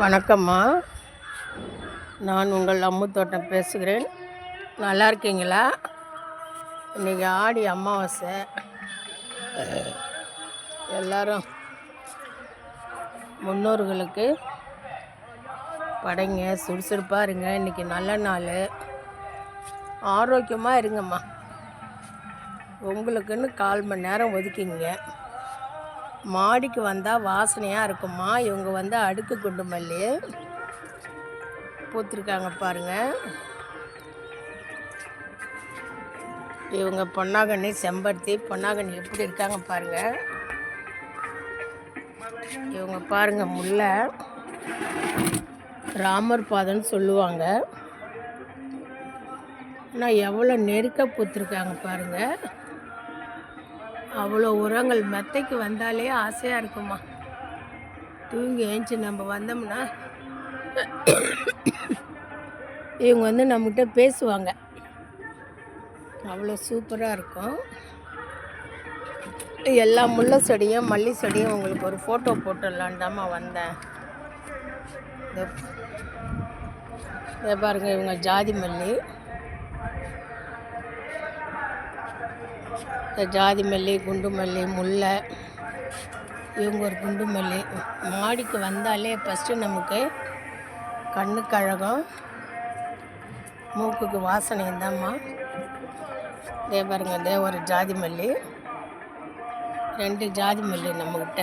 வணக்கம்மா. நான் உங்கள் அம்மு தோட்டம் பேசுகிறேன். நல்லா இருக்கீங்களா? இன்றைக்கி ஆடி அமாவாசை. எல்லாரும் முன்னோர்களுக்கு படைங்க சுறுசுறுப்பாக இருங்க. இன்றைக்கி நல்ல நாள். ஆரோக்கியமாக இருங்கம்மா. உங்களுக்குன்னு கால் மணி நேரம் ஒதுக்கிங்க. மாடிக்கு வந்தால் வாசனையாக இருக்குமா இவங்க வந்து அடுக்கு குண்டு மல்லி பூத்துருக்காங்க பாருங்க. இவங்க பொன்னாகண்ணி செம்பருத்தி பொன்னாகண்ணி எப்படி இருக்காங்க பாருங்கள் இவங்க பாருங்கள் முல்லை. ராமர் பாதம்னு சொல்லுவாங்க. ஆனால் எவ்வளோ நெருக்க பூத்துருக்காங்க பாருங்கள் அவ்வளோ உரங்கள் மெத்தைக்கு வந்தாலே ஆசையாக இருக்குமா? தூங்கி ஏஞ்சி நம்ம வந்தோம்னா இவங்க வந்து நம்மகிட்ட பேசுவாங்க. அவ்வளோ சூப்பராக இருக்கும். எல்லா முல்லை செடியும் மல்லி செடியும் உங்களுக்கு ஒரு ஃபோட்டோ போட்டுடலான்டாமா வந்தேன். இதை பாருங்க இவங்க ஜாதி மல்லி. இந்த ஜாதி மல்லி குண்டு மல்லி முல்லை இவங்க ஒரு குண்டு மல்லி. மாடிக்கு வந்தாலே ஃபஸ்ட்டு நமக்கு கண்ணுக்கு அழகம் மூக்குக்கு வாசனை தான்மா இதே பாருங்க இதே ஒரு ஜாதி மல்லி. ரெண்டு ஜாதி மல்லி நம்மக்கிட்ட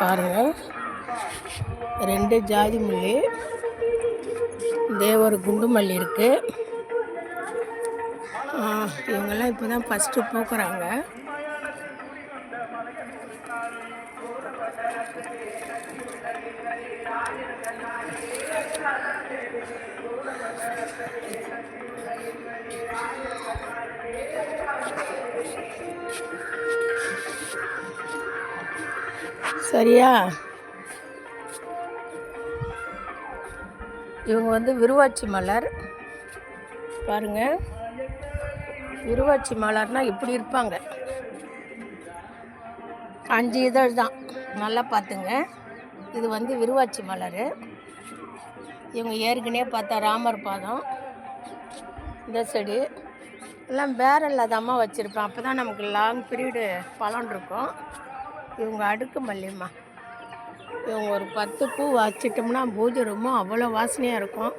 பாருங்கள் ரெண்டு ஜாதி மல்லி. இதே ஒரு குண்டு மல்லி இருக்குது இவங்கெல்லாம் இப்போ தான் ஃபஸ்ட்டு பூக்குறாங்க. சரியா? இவங்க வந்து விருவாச்சி மலர். பாருங்கள் விருவாச்சி மலர்னால் இப்படி இருப்பாங்க. அஞ்சு இதழ் தான். நல்லா பார்த்துங்க. இது வந்து விருவாச்சி மலர். இவங்க ஏற்கனவே பார்த்தா ராமர் பாதம். இந்த செடி. எல்லாம் பேரல் தாம்மா வச்சுருப்பேன் அப்போ தான் நமக்கு லாங் பீரியடு பலன் இருக்கும். இவங்க அடுக்கு மல்லிம்மா ஒரு பத்து பூ வச்சிட்டோம்னா பூஜை ரொம்ப அவ்வளோ வாசனையாக இருக்கும்.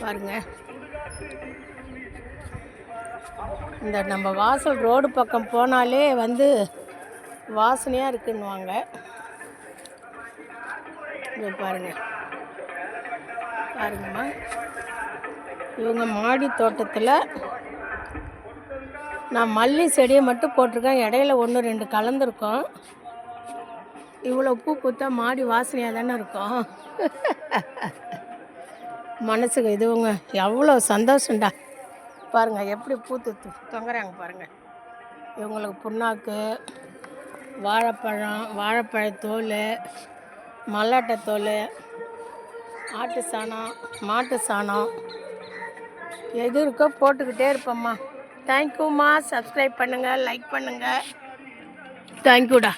பாருங்க. இந்த நம்ம வாசல் ரோடு பக்கம் போனாலே வந்து வாசனையாக இருக்குன்னுவாங்க. இங்கே பாருங்க. பாருங்கம்மா. இவங்க மாடி தோட்டத்தில் நான் மல்லி செடியை மட்டும் போட்டிருக்கேன். இடையில ஒன்று ரெண்டு கலந்துருக்கோம். இவ்வளோ பூ பூத்தா மாடி வாசனையாக தானே இருக்கும்? மனசுக்கு இதுவுங்க எவ்வளோ சந்தோஷம்டா. பாருங்கள் எப்படி பூத்து தொங்குறாங்க பாருங்கள் இவங்களுக்கு புண்ணாக்கு வாழைப்பழம் வாழைப்பழத்தோல் மல்லாட்டத்தோல் ஆட்டு சாணம் மாட்டு சாணம். எது இருக்கோ போட்டுக்கிட்டே இருப்போம்மா. தேங்க்யூம்மா சப்ஸ்கிரைப் பண்ணுங்கள் லைக் பண்ணுங்கள் தேங்க்யூடா